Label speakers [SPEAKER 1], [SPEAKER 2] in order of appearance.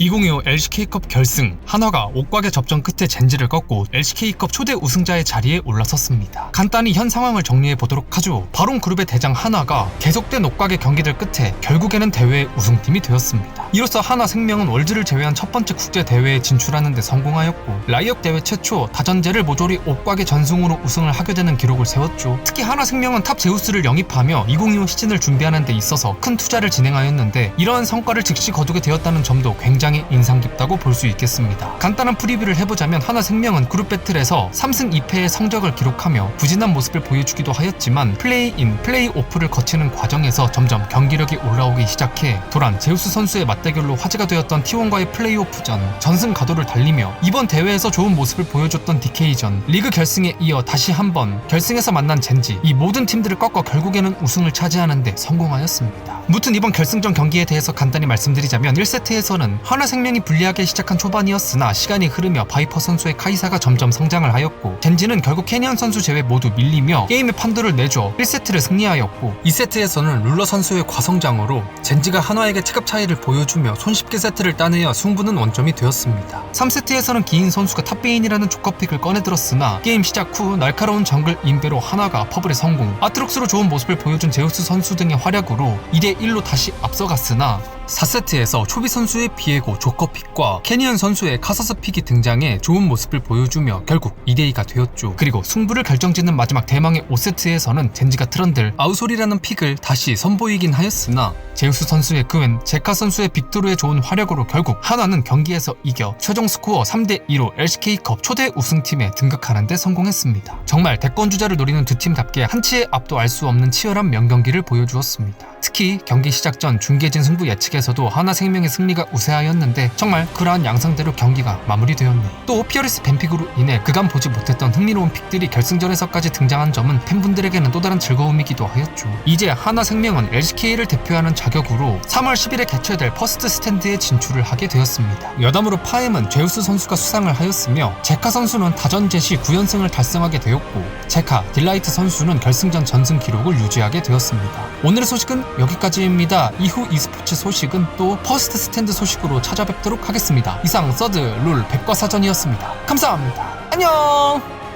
[SPEAKER 1] 2025 LCK컵 결승 한화가 옥곽의 접전 끝에 젠지를 꺾고 LCK컵 초대 우승자의 자리에 올라섰습니다. 간단히 현 상황을 정리해 보도록 하죠. 바론 그룹의 대장 한화가 계속된 옥곽의 경기들 끝에 결국에는 대회 우승팀이 되었습니다. 이로써 한화생명은 월드를 제외한 첫 번째 국제 대회에 진출하는 데 성공하였고 라이엇 대회 최초 다전제를 모조리 옥곽의 전승으로 우승을 하게 되는 기록을 세웠죠. 특히 한화생명은 탑 제우스를 영입하며 2025 시즌을 준비하는 데 있어서 큰 투자를 진행하였는데 이러한 성과를 즉시 거두게 되었다는 점도 굉장히 인상 깊다고 볼 수 있겠습니다. 간단한 프리뷰를 해보자면 하나 생명은 그룹 배틀에서 3승 2패의 성적을 기록하며 부진한 모습을 보여주기도 하였지만 플레이인, 플레이오프를 거치는 과정에서 점점 경기력이 올라오기 시작해 도란, 제우스 선수의 맞 대결로 화제가 되었던 T1과의 플레이오프전, 전승 가도를 달리며 이번 대회에서 좋은 모습을 보여줬던 DK전, 리그 결승에 이어 다시 한번 결승에서 만난 젠지, 이 모든 팀들을 꺾어 결국에는 우승을 차지하는데 성공하였습니다. 무튼 이번 결승전 경기에 대해서 간단히 말씀드리자면 1세트에서는 하나생명이 불리하게 시작한 초반이었으나 시간이 흐르며 바이퍼 선수의 카이사가 점점 성장을 하였고 젠지는 결국 캐니언 선수 제외 모두 밀리며 게임의 판도를 내줘 1세트를 승리하였고 2세트에서는 룰러 선수의 과성장으로 젠지가 한화에게 체급 차이를 보여주 며 손쉽게 세트를 따내어 승부는 원점이 되었습니다. 3세트에서는 기인 선수가 탑베인이라는 조커픽을 꺼내들었으나 게임 시작 후 날카로운 정글 인베로 하나가 퍼블의 성공 아트록스로 좋은 모습을 보여준 제우스 선수 등의 활약으로 2대1로 다시 앞서갔으나 4세트에서 초비 선수의 비에고 조커픽과 캐니언 선수의 카사스 픽이 등장해 좋은 모습을 보여주며 결국 2대2가 되었죠. 그리고 승부를 결정짓는 마지막 대망의 5세트에서는 젠지가 트런들 아우솔이라는 픽을 다시 선보이긴 하였으나 제우스 선수의 그웬, 제카 선수의 빅토르의 좋은 활약으로 결국 하나는 경기에서 이겨 최종 스코어 3대2로 LCK컵 초대 우승팀에 등극하는 데 성공했습니다. 정말 대권주자를 노리는 두 팀답게 한치의 앞도 알 수 없는 치열한 명경기를 보여주었습니다. 특히 경기 시작 전 중계진 승부 예측에 서도 하나생명의 승리가 우세하였는데 정말 그러한 양상대로 경기가 마무리되었네. 또 피어리스 뱀픽으로 인해 그간 보지 못했던 흥미로운 픽들이 결승전에서까지 등장한 점은 팬분들에게는 또 다른 즐거움이기도 하였죠. 이제 하나생명은 LCK를 대표하는 자격으로 3월 10일에 개최될 퍼스트 스탠드에 진출을 하게 되었습니다. 여담으로 파엠은 제우스 선수가 수상을 하였으며 제카 선수는 다전제 시 9연승을 달성하게 되었고 제카, 딜라이트 선수는 결승전 전승 기록을 유지하게 되었습니다. 오늘의 소식은 여기까지입니다. 이후 e스포츠 소식은 또 퍼스트 스탠드 소식으로 찾아뵙도록 하겠습니다. 이상 서드 룰 백과사전이었습니다. 감사합니다. 안녕!